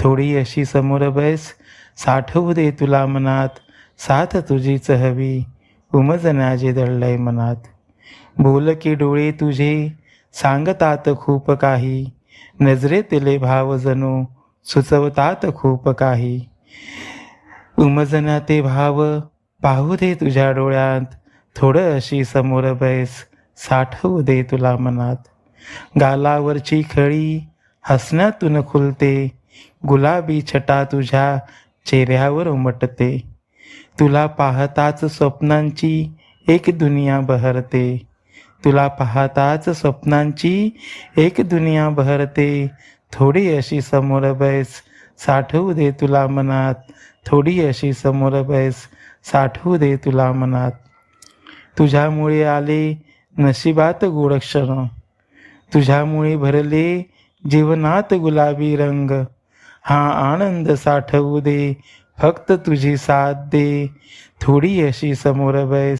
थोडी अशी समोर बैस. साठवू दे तुला मनात. साथ तुझीच हवी उमजनाजे दडलंय मनात. बोल की डोळे तुझे. सांगतात खूप काही. नजरेतले भाव जणू. सुचवतात खूप काही. उमजना ते भाव. पाहू दे तुझ्या डोळ्यात. थोडं अशी समोर बैस. साठवू दे तुला मनात. गालावरची खळी. हसण्यातून खुलते गुलाबी छटा तुझ्या चेहऱ्यावर उमटते. तुला पाहताच स्वप्नांची एक दुनिया बहरते. तुला पाहताच स्वप्नांची एक दुनिया बहरते. थोडी अशी समोर बैस साठवू दे तुला मनात. थोडी अशी समोर बैस साठवू दे तुला मनात. तुझ्यामुळे आले नशिबात गोड क्षण. तुझ्यामुळे भरले जीवनात गुलाबी रंग हा आनंद साठवू दे फक्त तुझी साथ दे थोडी अशी समोर बैस.